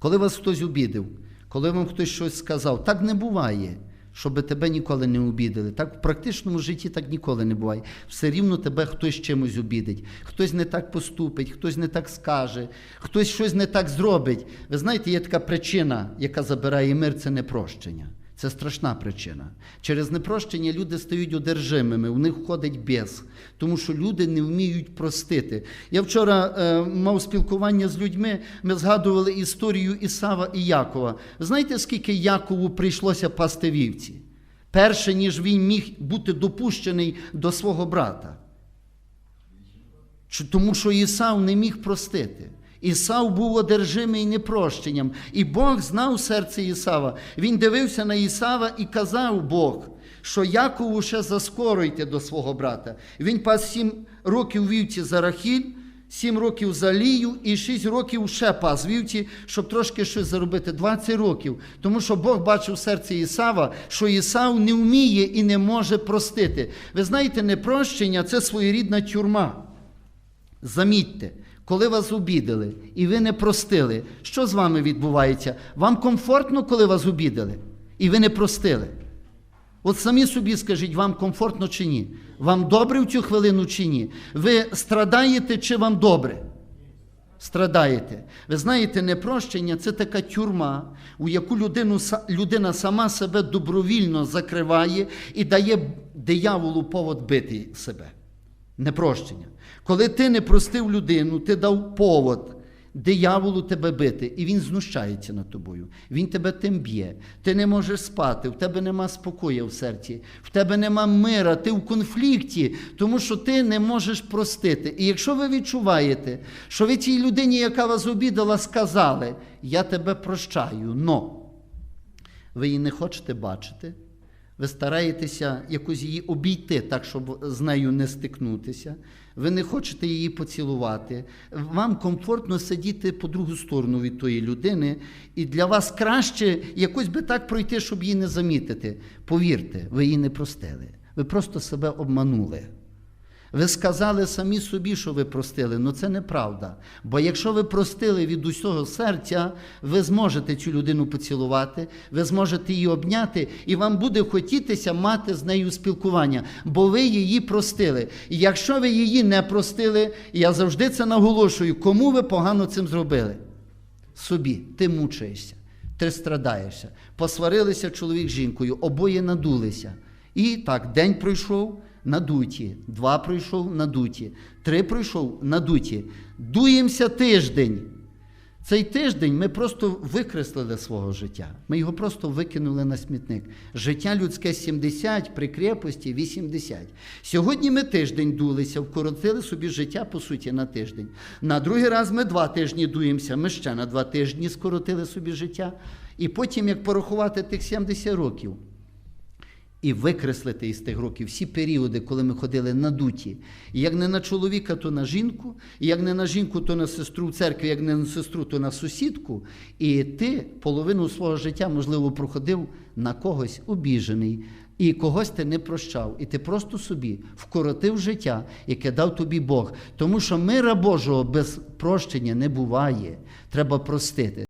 Коли вас хтось обідив, коли вам хтось щось сказав, так не буває, щоб тебе ніколи не обідали. Так в практичному житті так ніколи не буває. Все рівно тебе хтось чимось обідить, хтось не так поступить, хтось не так скаже, хтось щось не так зробить. Ви знаєте, є така причина, яка забирає мир, це непрощення. Це страшна причина. Через непрощення люди стають одержимими, у них входить без, тому що люди не вміють простити. Я вчора е, мав спілкування з людьми, ми згадували історію Ісава і Якова. Знаєте, скільки Якову прийшлося пасти вівці? Перше, ніж він міг бути допущений до свого брата. Тому що Ісав не міг простити. Ісав був одержимий непрощенням. І Бог знав серце Ісава. Він дивився на Ісава і казав Бог, що Якову ще заскоро йти до свого брата. Він пас сім років вівці за Рахіль, сім років за Лію і шість років ще пас вівці, щоб трошки щось заробити. 20 років. Тому що Бог бачив в серці Ісава, що Ісав не вміє і не може простити. Ви знаєте, непрощення це своєрідна тюрма. Замітьте, коли вас обідали і ви не простили, що з вами відбувається? Вам комфортно, коли вас обідали, і ви не простили? От самі собі скажіть, вам комфортно чи ні? Вам добре в цю хвилину чи ні? Ви страдаєте чи вам добре? Страдаєте. Ви знаєте, непрощення це така тюрма, у яку людину, людина сама себе добровільно закриває і дає дияволу повод бити себе. Непрощення. Коли ти не простив людину, ти дав повод дияволу тебе бити, і він знущається над тобою. Він тебе тим б'є. Ти не можеш спати, в тебе нема спокою в серці, в тебе нема мира, ти в конфлікті, тому що ти не можеш простити. І якщо ви відчуваєте, що ви цій людині, яка вас обідала, сказали, я тебе прощаю, но ви її не хочете бачити, ви стараєтеся якось її обійти так, щоб з нею не стикнутися. Ви не хочете її поцілувати. Вам комфортно сидіти по другу сторону від тої людини, і для вас краще якось би так пройти, щоб її не замітити. Повірте, ви її не простили. Ви просто себе обманули. Ви сказали самі собі, що ви простили, але це неправда. Бо якщо ви простили від усього серця, ви зможете цю людину поцілувати, ви зможете її обняти, і вам буде хотітися мати з нею спілкування, бо ви її простили. І якщо ви її не простили, я завжди це наголошую, кому ви погано цим зробили? Собі, ти мучаєшся, ти страдаєшся. Посварилися чоловік з жінкою, обоє надулися. І так, день пройшов надуті, два пройшов надуті, три пройшов надуті. Дуємося тиждень. Цей тиждень ми просто викреслили свого життя. Ми його просто викинули на смітник. Життя людське 70, при крепості 80. Сьогодні ми тиждень дулися, вкоротили собі життя, по суті, на тиждень. На другий раз ми два тижні дуємося, ми ще на два тижні скоротили собі життя. І потім, як порахувати тих 70 років, і викреслити із тих років всі періоди, коли ми ходили надуті. І як не на чоловіка, то на жінку, і як не на жінку, то на сестру в церкві, як не на сестру, то на сусідку. І ти половину свого життя, можливо, проходив на когось обіжений, і когось ти не прощав. І ти просто собі вкоротив життя, яке дав тобі Бог. Тому що мира Божого без прощення не буває. Треба простити.